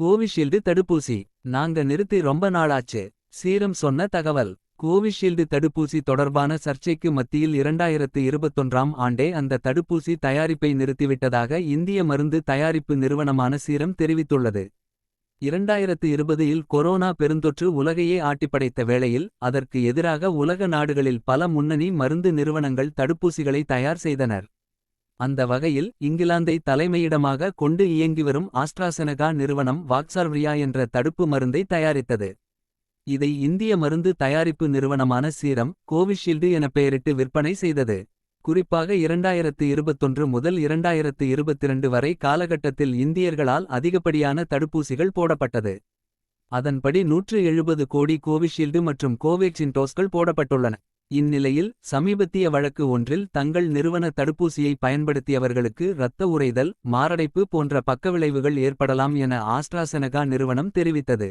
Covishield தடுப்பூசி. நாங்க நிறுத்தி ரொம்ப நாளாச்சு. சீரம் சொன்ன தகவல். கோவிஷீல்டு தடுப்பூசி தொடர்பான சர்ச்சைக்கு மத்தியில் இரண்டாயிரத்து இருபத்தொன்றாம் ஆண்டே அந்த தடுப்பூசி தயாரிப்பை நிறுத்திவிட்டதாக இந்திய மருந்து தயாரிப்பு நிறுவனமான சீரம் தெரிவித்துள்ளது. இரண்டாயிரத்து இருபதில் கொரோனா பெருந்தொற்று உலகையே ஆட்டிப்படைத்த வேளையில் அதற்கு எதிராக உலக நாடுகளில் பல முன்னணி மருந்து நிறுவனங்கள் தடுப்பூசிகளை தயார் செய்தனர். அந்த வகையில் இங்கிலாந்தை தலைமையிடமாக கொண்டு இயங்கிவரும் ஆஸ்ட்ராசெனகா நிறுவனம் வாக்சார்வியா என்ற தடுப்பு மருந்தை தயாரித்தது. இதை இந்திய மருந்து தயாரிப்பு நிறுவனமான சீரம் கோவிஷீல்டு என பெயரிட்டு விற்பனை செய்தது. குறிப்பாக இரண்டாயிரத்து இருபத்தொன்று முதல் இரண்டாயிரத்து இருபத்திரண்டு வரை காலகட்டத்தில் இந்தியர்களால் அதிகப்படியான தடுப்பூசிகள் போடப்பட்டது. அதன்படி நூற்று எழுபது கோடி கோவிஷீல்டு மற்றும் கோவேக்சின் டோஸ்கள் போடப்பட்டுள்ளன. இந்நிலையில் சமீபத்திய வழக்கு ஒன்றில் தங்கள் நிறுவன தடுப்பூசியை பயன்படுத்தியவர்களுக்கு இரத்த உறைதல் மாரடைப்பு போன்ற பக்கவிளைவுகள் ஏற்படலாம் என ஆஸ்ட்ராசெனகா நிறுவனம் தெரிவித்தது.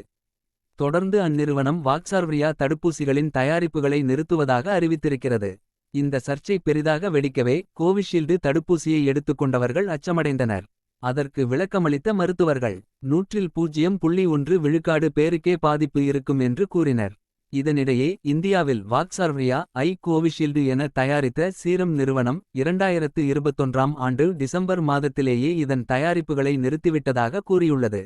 தொடர்ந்து அந்நிறுவனம் வாக்சார்வியா தடுப்பூசிகளின் தயாரிப்புகளை நிறுத்துவதாக அறிவித்திருக்கிறது. இந்த சர்ச்சை பெரிதாக வெடிக்கவே கோவிஷீல்டு தடுப்பூசியை எடுத்துக்கொண்டவர்கள் அச்சமடைந்தனர். அதற்கு விளக்கமளித்த மருத்துவர்கள் நூற்றில் பூஜ்ஜியம் புள்ளி ஒன்று விழுக்காடு பேருக்கே பாதிப்பு இருக்கும் என்று கூறினர். இதனிடையே இந்தியாவில் வாக்சார்வியா ஐ கோவிஷீல்டு என தயாரித்த சீரம் நிறுவனம் இரண்டாயிரத்து இருபத்தொன்றாம் ஆண்டு டிசம்பர் மாதத்திலேயே இதன் தயாரிப்புகளை நிறுத்திவிட்டதாக கூறியுள்ளது.